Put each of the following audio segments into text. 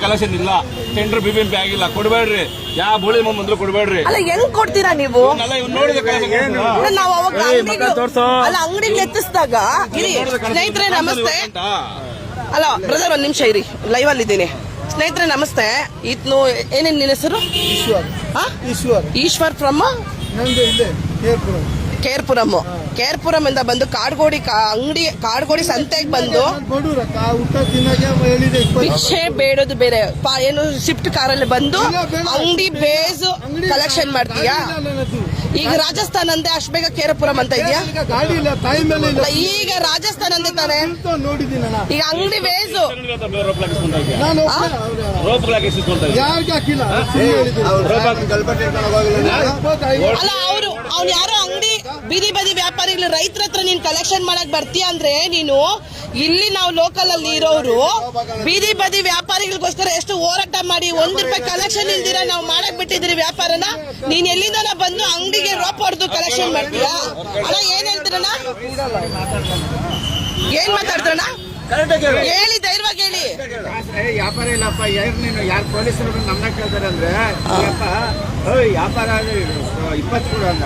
Collection ಇಲ್ಲ. Tender B B ಆಗಿಲ್ಲ. ಕೊಡಬೇಡ್ರಿ. ಯಾವ ಬೋಳಿ ಬಂದ್ರು ಕೊಡಬೇಡ್ರಿ. ಅಲ್ಲ ಹೆಂಗ್ ಕೊಡ್ತೀರಾ ನೀವು? ಅಲ್ಲ ನೋಡಿದ ನಾವು ಅವಾಗ ಅಂಗಡಿಗೆ ಅಲ್ಲ ಅಂಗಡಿಗೆ ಎತ್ತಿಸಿದಾಗ ಇರಿ ಸ್ನೇಹಿತರೆ ನಮಸ್ತೆ. ಅಲ್ಲ ಬ್ರದರ್ ಒಂದ್ ನಿಮಿಷ ಇರಿ. ಲೈವ್ ಅಲ್ಲಿ ಇದ್ದೀನಿ. ಸ್ನೇಹಿತರೆ ನಮಸ್ತೆ. ಇತ್ನು ಏನೇನ್ ನಿನ್ನ ಹೆಸರು? ಈಶ್ವರ್. ಆ? ಈಶ್ವರ್. ಈಶ್ವರ್ ಫ್ರಮ್ ನಂದು ಇಲ್ಲೇ ಕೇರ್ಪುರಂ ಕೇರ್ಪುರಂ ಇಂದ ಬಂದು ಕಾಡ್ಗೋಡಿ ಕಾ- ಅಂಗಡಿ ಕಾಡ್ಗೋಡಿ ಸಂತೆಗೆ ಬಂದು ಭಿಕ್ಷೆ ಬೇಡೋದು ಬೇರೆ. ಏನು ಶಿಫ್ಟ್ ಕಾರಲ್ಲಿ ಬಂದು ಅಂಗಡಿ ಬೇಸ್ ಕಲೆಕ್ಷನ್ ಮಾಡ್ತೀಯಾ. ಈಗ ರಾಜಸ್ಥಾನ್ ಅಂದೆ ಅಷ್ಟು ಬೇಗ ಕೇರಪುರಂ ಅಂತ ಇದೆಯಾ? ಈಗ ರಾಜಸ್ಥಾನ ಇಲ್ಲ ಟೈಮ್ ಇಲ್ಲ ಈಗ ರಾಜಸ್ಥಾನ್ ಅಂತೆ ತಾನೆ ಈಗ ಅಂಗಡಿ ಬೇಸು. ಅಲ್ಲ ಅವರು ಅವ್ನು ಯಾರೋ ಅಂಗಡಿ ಬೀದಿ ಬದಿ ವ್ಯಾಪಾರಿಗಳು ರೈತರ ಹತ್ರ ನೀನ್ ಕಲೆಕ್ಷನ್ ಮಾಡಕ್ ಬರ್ತೀಯ ಅಂದ್ರೆ ನೀನು ಇಲ್ಲಿ ನಾವು ಲೋಕಲ್ ಅಲ್ಲಿ ಇರೋರು ಬೀದಿ ಬದಿ ವ್ಯಾಪಾರಿಗಳಿಗೋಸ್ಕರ ಎಷ್ಟು ಹೋರಾಟ ಮಾಡಿ ಒಂದ್ ರೂಪಾಯಿ ಕಲೆಕ್ಷನ್ ಇಲ್ದಿರ ನಾವು ಮಾಡಕ್ ಬಿಟ್ಟಿದ್ರಿ ವ್ಯಾಪಾರನ? ನೀನ್ ಎಲ್ಲಿಂದ ಬಂದು ಅಂಗಡಿಗೆ ರೋಪ್ ಹೊಡೆದು ಕಲೆಕ್ಷನ್ ಮಾಡ್ತೀಯ? ಅಣ್ಣ ಏನ್ ಹೇಳ್ತೀರಣ್ಣ? ಏನ್ ಮಾತಾಡ್ತಾರಣ್ಣ? ಹೇಳಿ. ಧೈರ್ಯವಾಗಿ ಹೇಳಿ ವ್ಯಾಪಾರ ಇಲ್ಲಪ್ಪ. ಯಾರು ನೀನು? ಯಾರು ಪೊಲೀಸರು ನಮ್ಮನ್ನ ಕೇಳ್ತಾರೆ ಅಂದ್ರೆ ವ್ಯಾಪಾರ ಆದ್ರೆ ಇಪ್ಪತ್ತು ಕೂಡ ಅಂದ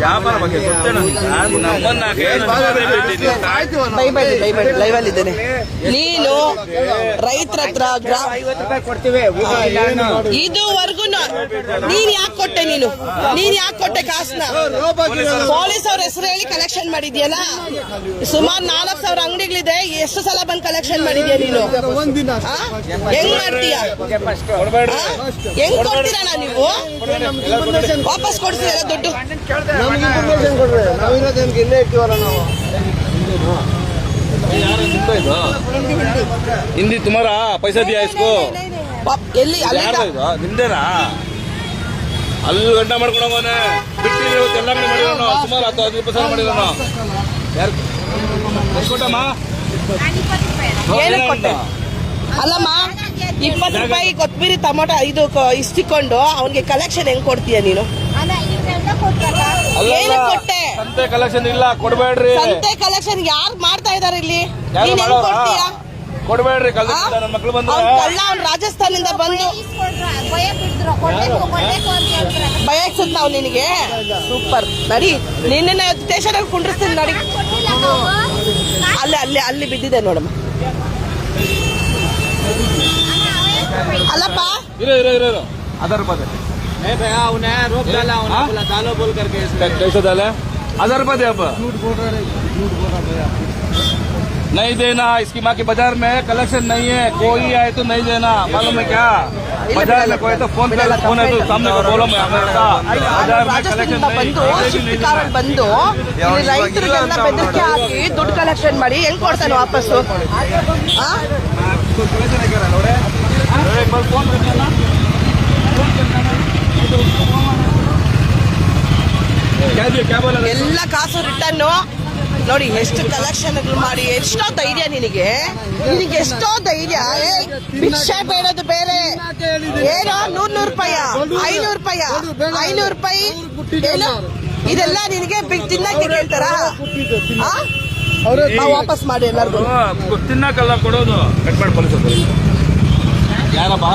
ವ್ಯಾಪಾರ ಬಗ್ಗೆ ನಾನು ಇದ್ದೇನೆ. ರೈತರ ಹತ್ರ. ಇದುವರೆಗೂ ನೀನ್ ಯಾಕೆ ಕೊಟ್ಟೆ ನೀನು? ನೀನ್ ಯಾಕೆ ಕೊಟ್ಟೆ ಕಾಸನ್ನ ಪೊಲೀಸ್ ಅವ್ರ ಹೆಸರು ಹೇಳಿ ಕಲೆಕ್ಷನ್ ಮಾಡಿದ್ಯಲ್ಲ? ಸುಮಾರು ನಾಲ್ಕು ಸಾವಿರ ಅಂಗಡಿಗಳಿದೆ ಎಷ್ಟು ಸಲ ಬಂದು ಕಲೆಕ್ಷನ್ ಮಾಡಿದ್ಯಾ ನೀನು? ಹೆಂಗ್ ಮಾಡ್ತೀಯ? ಹೆಂಗ್ ಕೊಡ್ತೀರಾ ನೀವು? ವಾಪಸ್ ಕೊಡ್ತೀರ ದುಡ್ಡು. ನಮ್ಗೆ ಇನ್ಫಾರ್ಮೇಶನ್ ಕೊಡ್ರಿ ನಾವಿರೋದೇನ್ಗೆ ಇಲ್ಲೇ ಇರ್ತೀವಲ್ಲ ನಾವು. ಹಿಂದಿ ತುಮಾರ ಪೈಸಾ ದಿಯಾ ಇಸ್ಕೋ ಎಲ್ಲಿ ನಿಮ್ದೇನಾ ಅಲ್ಲಿ ಗಂಟ ಮಾಡ್ಕೊಂಡು ಹೋಗೋನೆ. ಬಿಟ್ಟು ಇವತ್ತು ಎಲ್ಲ ಕಡೆ ಮಾಡಿರೋನು. ಸುಮಾರು ಹತ್ತು ಹದಿನೈದು ಪರ್ಸೆಂಟ್ ಮಾಡಿರೋನು. ಯಾರು ಎಷ್ಟು ಕೊಟ್ಟಮ್ಮ? ಏನಕ್ಕೆ ಅಲ್ಲಮ್ಮ ಇಪ್ಪತ್ತು ರೂಪಾಯಿ ಕೊತ್ತಂಬರಿ ಟೊಮೊಟೊ ಇದು ಇಸ್ತಿಕೊಂಡು ಅವ್ನಿಗೆ ಕಲೆಕ್ಷನ್ ಹೆಂಗ್ ಕೊಡ್ತೀಯ ನೀನು? ಏನು ಕೊಟ್ಟೆ? ಸಂತೆ ಕಲೆಕ್ಷನ್ ಇಲ್ಲ ಕೊಡ್ಬೇಡ್ರಿ. ಸಂತೆ ಕಲೆಕ್ಷನ್ ಯಾರು ಮಾಡ್ತಾ ಇದಾರೆ ಇಲ್ಲಿ? ಕೊಡ್ಬೇಡ್ರಿ ರಾಜಸ್ಥಾನದಿಂದ ಬಂದು ಭಯ ಬಿಡ್ದ್ರು ನಿನಗೆ? ಸೂಪರ್. ನಡಿ ನಿನ್ನ ಸ್ಟೇಷನ್ ಅಲ್ಲಿ ಕುಂಡ್ರಿಸ್ತೀನಿ ನಡಿ. ಅಲ್ಲಿ ಅಲ್ಲಿ ಅಲ್ಲಿ ಬಿದ್ದಿದೆ ನೋಡಮ್ಮ. ಅಲ್ಲಪ್ಪ. ಇರೋ ಇರೋ ಇರೋ दे ಏ ಭಯ್ಯ ಅವನೇ ರೋಪ್ ಡಾಲ ಅವನ हाँ? बोला दालो बोल करके इसमें कैसे डाले हजार रुपए दे अब झूठ बोल रहे झूठ बोल रहा भैया नहीं देना इसकी माँ के बाजार में कलेक्शन नहीं है कोई आए तो नहीं देना मालूम है क्या बाजार में कोई तो फोन कर फोन है तो सामने को बोलो मैं हमें का बाजार में कलेक्शन ರಾಜಸ್ಥಾನದಿಂದ ಬಂದು नहीं ಶಿಫ್ಟ್ ಕಾರಲ್ಲಿ ಬಂದು ಇಲ್ಲಿ ರೈತರಿಗೆಲ್ಲ ಬೆದರಿಕೆ ಹಾಕಿ ದುಡ್ಡು ಕಲೆಕ್ಷನ್ ಮಾಡಿ ಹೆಂಗ್ ಕೊಡ್ತಾನೆ ವಾಪಸ್ಸು ಆ? ಎಲ್ಲ ಕಾಸು ರಿಟರ್ನ್ ನೋಡಿ ಎಷ್ಟು ಕಲೆಕ್ಷನ್ ಮಾಡಿ ಎಷ್ಟೋ ಧೈರ್ಯ ನಿನಗೆ. ನಿನಗೆ ಎಷ್ಟೋ ಧೈರ್ಯ. ಭಿಕ್ಷೆ ಬೇಡೋದು ಬೇರೆ. ಏನೋ ನೂರ್ ನೂರು ರೂಪಾಯಿ ಐನೂರು ರೂಪಾಯಿ ಐನೂರು ರೂಪಾಯಿ. ಏನು? ಇದೆಲ್ಲ ನಿನಗೆ ತಿನ್ನಕ್ಕೆ ಕೇಳ್ತಾರ? ವಾಪಸ್ ಮಾಡಿ ಎಲ್ಲರಿಗೂ. ತಿನ್ನಕ್ಕೆಲ್ಲ ಕೊಡೋದು. ಕಟ್ ಮಾಡಿ ಯಾರಪ್ಪ?